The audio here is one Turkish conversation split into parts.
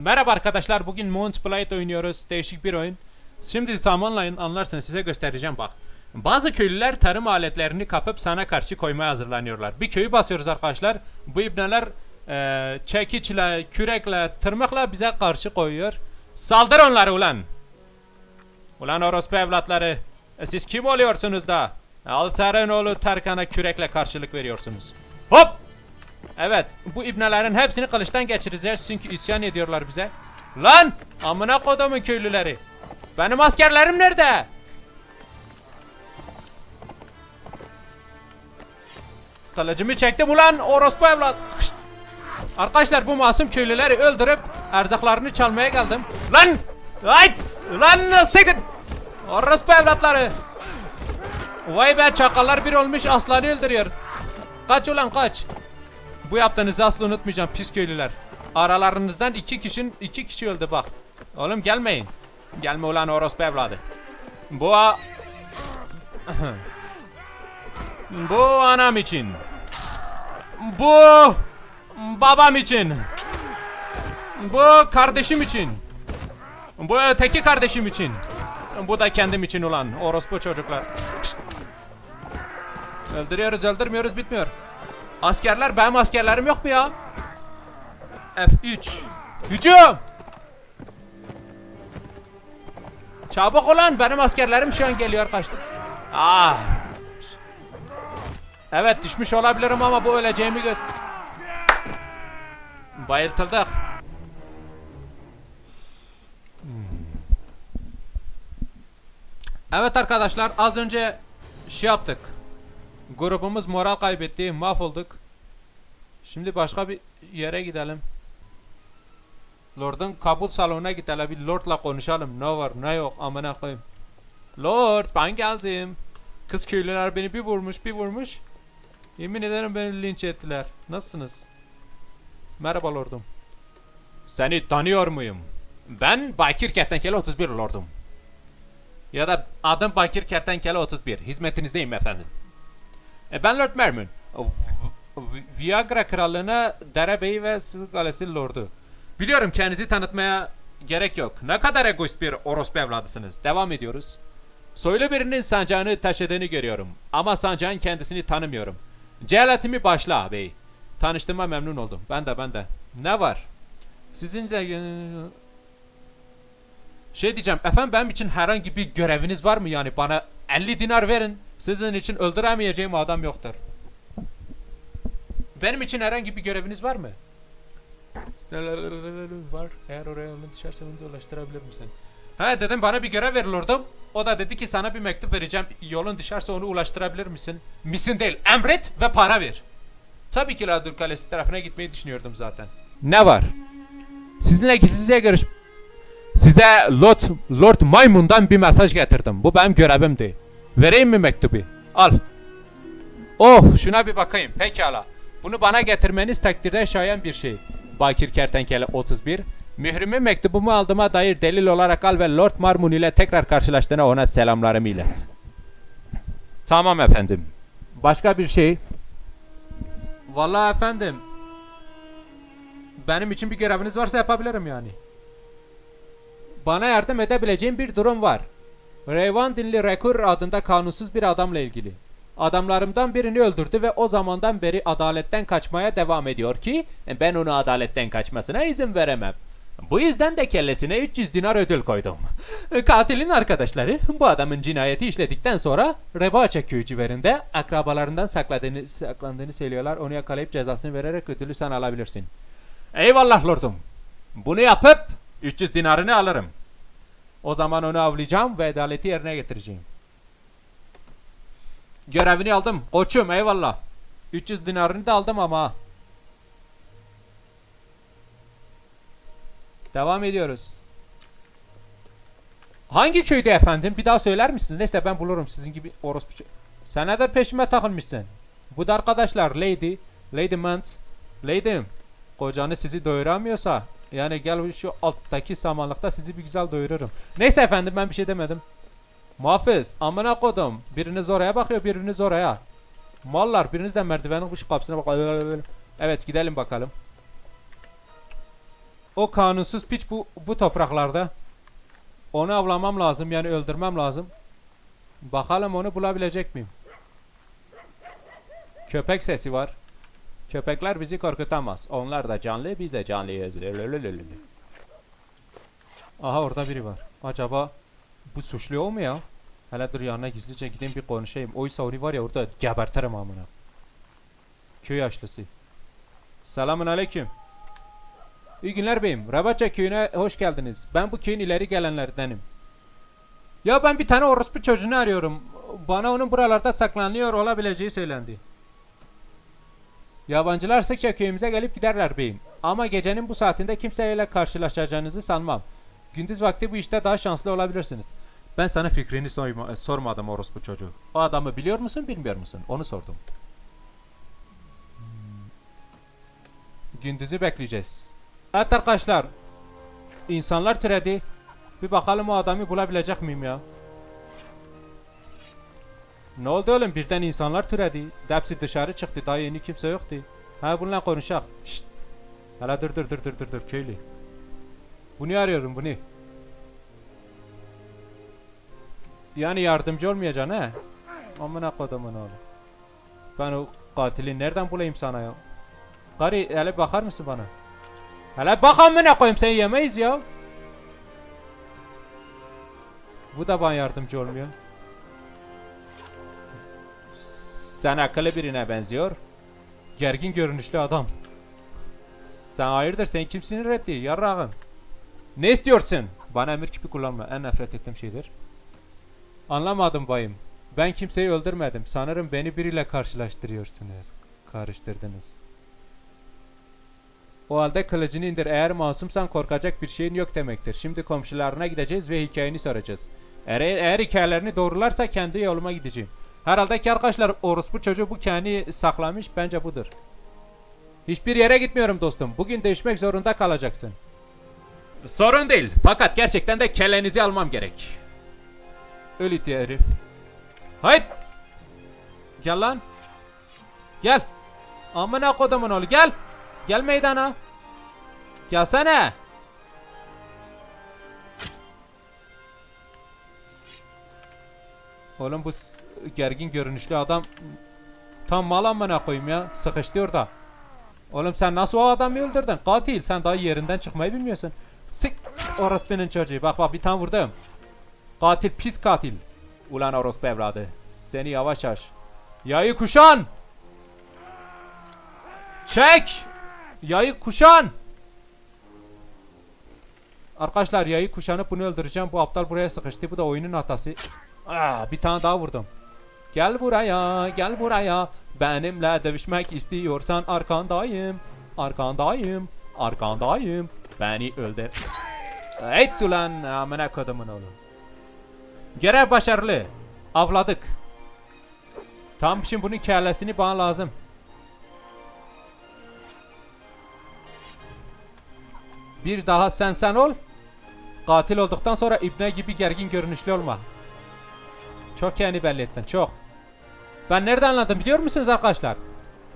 Merhaba arkadaşlar bugün Mount Blade oynuyoruz. Değişik bir oyun. Şimdi zamanla anlarsınız size göstereceğim bak. Bazı köylüler tarım aletlerini kapıp sana karşı koymaya hazırlanıyorlar. Bir köyü basıyoruz arkadaşlar. Bu ibneler e, çekiçle, kürekle, tırmıkla bize karşı koyuyor. Saldır onları ulan. Ulan orospu evlatları. E, siz kim oluyorsunuz da? Altar'ın oğlu Tarkan'a kürekle karşılık veriyorsunuz. Hop! Evet, bu ibnelerin hepsini kılıçtan geçireceğiz çünkü isyan ediyorlar bize. Lan! Amına kodumun köylüleri. Benim askerlerim nerede? Kılıcımı çektim ulan orospu evlat. Arkadaşlar bu masum köylüleri öldürüp erzaklarını çalmaya geldim. Lan! Ayt! Lan sıkın! Orospu evlatları. Vay be çakallar bir olmuş aslanı öldürüyor. Kaç ulan kaç. Bu yaptığınızı asla unutmayacağım pis köylüler. Aralarınızdan iki kişinin iki kişi öldü bak. Oğlum gelmeyin. Gelme ulan orospu evladı. Bu a... Bu anam için. Bu babam için. Bu kardeşim için. Bu öteki kardeşim için. Bu da kendim için ulan orospu çocuklar. Öldürüyoruz öldürmüyoruz bitmiyor. Askerler benim askerlerim yok mu ya? F3 Hücum Çabuk olan benim askerlerim şu an geliyor kaçtı. Ah. Evet düşmüş olabilirim ama bu öleceğimi göz... Bayıltıldık. Hmm. Evet arkadaşlar az önce şey yaptık. Grubumuz moral kaybetti, mahvolduk. Şimdi başka bir yere gidelim. Lord'un kabul salonuna gidelim. Bir Lord'la konuşalım. Ne var ne yok amına koyayım. Lord ben geldim. Kız köylüler beni bir vurmuş bir vurmuş. Yemin ederim beni linç ettiler. Nasılsınız? Merhaba Lord'um. Seni tanıyor muyum? Ben Bakir Kertenkele 31 Lord'um. Ya da adım Bakir Kertenkele 31. Hizmetinizdeyim efendim. E ben Lord V- Viagra krallığına derebeyi ve Sız Kalesi lordu. Biliyorum kendinizi tanıtmaya gerek yok. Ne kadar egoist bir orospu evladısınız. Devam ediyoruz. Soylu birinin sancağını taşıdığını görüyorum. Ama sancağın kendisini tanımıyorum. Cehaletimi başla bey. Tanıştığıma memnun oldum. Ben de ben de. Ne var? Sizinle... Şey diyeceğim. Efendim benim için herhangi bir göreviniz var mı yani? Bana 50 dinar verin. Sizin için öldüremeyeceğim adam yoktur. Benim için herhangi bir göreviniz var mı? Var. Eğer oraya yolun düşerse onu da ulaştırabilir misin? Ha dedim bana bir görev ver lordum. O da dedi ki sana bir mektup vereceğim. Yolun düşerse onu ulaştırabilir misin? Misin değil. Emret ve para ver. Tabii ki Ladur Kalesi tarafına gitmeyi düşünüyordum zaten. Ne var? Sizinle gizlice görüş... Size Lord, Lord Maymun'dan bir mesaj getirdim. Bu benim görevimdi. Vereyim mi mektubu? Al. Oh şuna bir bakayım. Pekala. Bunu bana getirmeniz takdirde şayan bir şey. Bakir Kertenkele 31. Mührümü mektubumu aldığıma dair delil olarak al ve Lord Marmun ile tekrar karşılaştığına ona selamlarımı ilet. Tamam efendim. Başka bir şey? Vallahi efendim. Benim için bir göreviniz varsa yapabilirim yani. Bana yardım edebileceğim bir durum var. Reyvandinli Rekur adında kanunsuz bir adamla ilgili. Adamlarımdan birini öldürdü ve o zamandan beri adaletten kaçmaya devam ediyor ki ben onu adaletten kaçmasına izin veremem. Bu yüzden de kellesine 300 dinar ödül koydum. Katilin arkadaşları bu adamın cinayeti işledikten sonra Rebaça köyü civarında akrabalarından sakladığını, saklandığını söylüyorlar. Onu yakalayıp cezasını vererek ödülü sen alabilirsin. Eyvallah lordum. Bunu yapıp 300 dinarını alırım. O zaman onu avlayacağım ve adaleti yerine getireceğim. Görevini aldım. Koçum eyvallah. 300 dinarını da aldım ama. Devam ediyoruz. Hangi köyde efendim? Bir daha söyler misiniz? Neyse ben bulurum sizin gibi orospu. Sen neden peşime takılmışsın? Bu da arkadaşlar Lady. Lady Mant. Lady'm. Kocanı sizi doyuramıyorsa yani gel şu alttaki samanlıkta sizi bir güzel doyururum. Neyse efendim ben bir şey demedim. Muhafız amına kodum. Biriniz oraya bakıyor biriniz oraya. Mallar biriniz de merdivenin kuş kapısına bakıyor. Evet gidelim bakalım. O kanunsuz piç bu bu topraklarda. Onu avlamam lazım yani öldürmem lazım. Bakalım onu bulabilecek miyim? Köpek sesi var. Köpekler bizi korkutamaz. Onlar da canlı, biz de canlıyız. Lölölölölö. Aha orada biri var. Acaba bu suçlu o mu ya? Hele dur yanına gizlice gideyim bir konuşayım. Oysa onu var ya orada gebertirim amına. Köy yaşlısı. Selamun aleyküm. İyi günler beyim. Rabatça köyüne hoş geldiniz. Ben bu köyün ileri gelenlerdenim. Ya ben bir tane orospu çocuğunu arıyorum. Bana onun buralarda saklanıyor olabileceği söylendi. Yabancılar sıkça köyümüze gelip giderler beyim. Ama gecenin bu saatinde kimseyle karşılaşacağınızı sanmam. Gündüz vakti bu işte daha şanslı olabilirsiniz. Ben sana fikrini soyma- sormadım orospu çocuğu. O adamı biliyor musun bilmiyor musun? Onu sordum. Gündüzü bekleyeceğiz. Evet arkadaşlar. İnsanlar türedi. Bir bakalım o adamı bulabilecek miyim ya? Ne oldu oğlum birden insanlar türedi. Hepsi dışarı çıktı daha yeni kimse yoktu. Ha bununla konuşak. Şşt. Hala dur dur dur dur dur dur köylü. Bunu arıyorum bunu. Yani yardımcı olmayacaksın he? Amına kodumun oğlu. Ben o katili nereden bulayım sana ya? Gari hele bakar mısın bana? Hele bak amına koyayım seni yemeyiz ya. Bu da bana yardımcı olmuyor. Sen akıllı birine benziyor. Gergin görünüşlü adam. Sen hayırdır sen kimsin reddi yarrağım. Ne istiyorsun? Bana emir kipi kullanma en nefret ettiğim şeydir. Anlamadım bayım. Ben kimseyi öldürmedim. Sanırım beni biriyle karşılaştırıyorsunuz. Karıştırdınız. O halde kılıcını indir. Eğer masumsan korkacak bir şeyin yok demektir. Şimdi komşularına gideceğiz ve hikayeni soracağız. Eğer, eğer hikayelerini doğrularsa kendi yoluma gideceğim. Herhalde ki arkadaşlar orospu çocuğu bu kendi saklamış. Bence budur. Hiçbir yere gitmiyorum dostum. Bugün değişmek zorunda kalacaksın. Sorun değil. Fakat gerçekten de kellenizi almam gerek. Öl diye herif. Hayt! Gel lan. Gel. Amına kodumun oğlu gel. Gel meydana. Gelsene. Oğlum bu gergin görünüşlü adam tam mal amına koyayım ya. Sıkıştı orada. Oğlum sen nasıl o adamı öldürdün? Katil sen daha yerinden çıkmayı bilmiyorsun. Sık orospunun çocuğu. Bak bak bir tane vurdum. Katil pis katil. Ulan orospu evladı. Seni yavaş yavaş. Yayı kuşan. Çek. Yayı kuşan. Arkadaşlar yayı kuşanıp bunu öldüreceğim. Bu aptal buraya sıkıştı. Bu da oyunun hatası. Aa, bir tane daha vurdum. Gel buraya, gel buraya. Benimle dövüşmek istiyorsan arkandayım. Arkandayım. Arkandayım. Beni öldür. Evet ulan amına kodumun oğlum. Görev başarılı. Avladık. Tam şimdi bunun kellesini bana lazım. Bir daha sen sen ol. Katil olduktan sonra ibne gibi gergin görünüşlü olma. Çok kendi belli ettin çok. Ben nereden anladım biliyor musunuz arkadaşlar?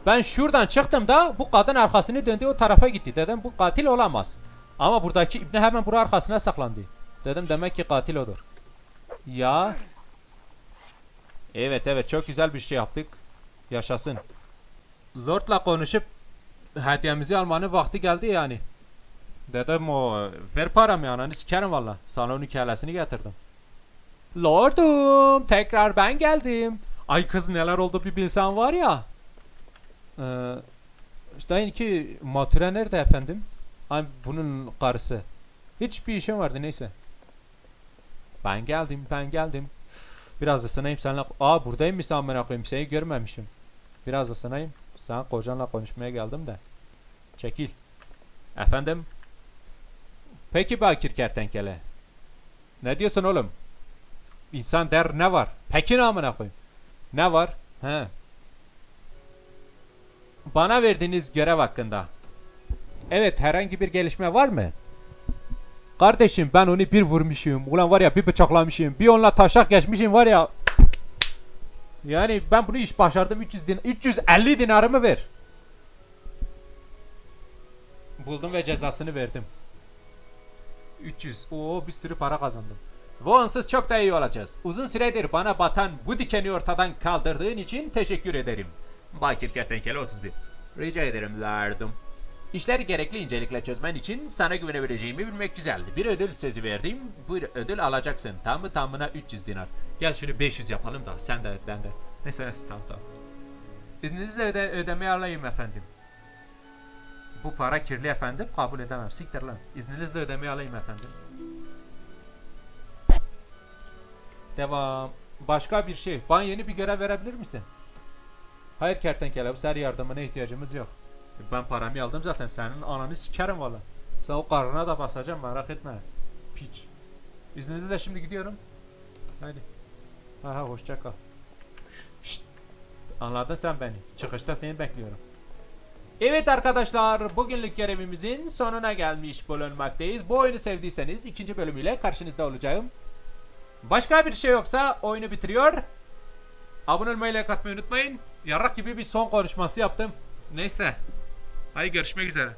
Ben şuradan çıktım da bu kadın arkasını döndü o tarafa gitti. Dedim bu katil olamaz. Ama buradaki ibne hemen buraya arkasına saklandı. Dedim demek ki katil odur. Ya. Evet evet çok güzel bir şey yaptık. Yaşasın. Lord'la konuşup hediyemizi almanın vakti geldi yani. Dedim o ver paramı ananı sikerim valla. Sana onun kellesini getirdim. Lordum tekrar ben geldim. Ay kız neler oldu bir bilsen var ya. Ee, işte ki Mature nerede efendim? Ay bunun karısı. Hiçbir işim vardı neyse. Ben geldim ben geldim. Biraz ısınayım seninle. Aa buradayım mısın amına koyayım seni görmemişim. Biraz ısınayım. Sen kocanla konuşmaya geldim de. Çekil. Efendim? Peki Bakir Kertenkele. Ne diyorsun oğlum? İnsan der ne var? Peki ne amına koyayım? Ne var? He. Bana verdiğiniz görev hakkında. Evet herhangi bir gelişme var mı? Kardeşim ben onu bir vurmuşum. Ulan var ya bir bıçaklamışım. Bir onunla taşak geçmişim var ya. Yani ben bunu iş başardım. 300 din 350 dinarımı ver. Buldum ve cezasını verdim. 300. Oo bir sürü para kazandım. Ve onsuz çok da iyi olacağız. Uzun süredir bana batan bu dikeni ortadan kaldırdığın için teşekkür ederim. Bakir Kertenkele 31. Rica ederim lardım. İşleri gerekli incelikle çözmen için sana güvenebileceğimi bilmek güzeldi. Bir ödül sözü verdim. Bu ödül alacaksın. Tamı tamına 300 dinar. Gel şunu 500 yapalım da sen de ben de. Neyse neyse tamam tamam. İzninizle öde ödemeyi alayım efendim. Bu para kirli efendim kabul edemem. Siktir lan. İzninizle ödemeyi alayım efendim. Devam. Başka bir şey. Bana yeni bir görev verebilir misin? Hayır kertenkele bu sefer yardımına ihtiyacımız yok. Ben paramı aldım zaten senin ananı sikerim valla. Sen o karnına da basacağım merak etme. Piç. İzninizle şimdi gidiyorum. Hadi. Aha hoşça kal. Şşt. Anladın sen beni. Çıkışta seni bekliyorum. Evet arkadaşlar bugünlük görevimizin sonuna gelmiş bulunmaktayız. Bu oyunu sevdiyseniz ikinci bölümüyle karşınızda olacağım. Başka bir şey yoksa oyunu bitiriyor. Abone olmayı like atmayı unutmayın. Yarrak gibi bir son konuşması yaptım. Neyse. Haydi görüşmek üzere.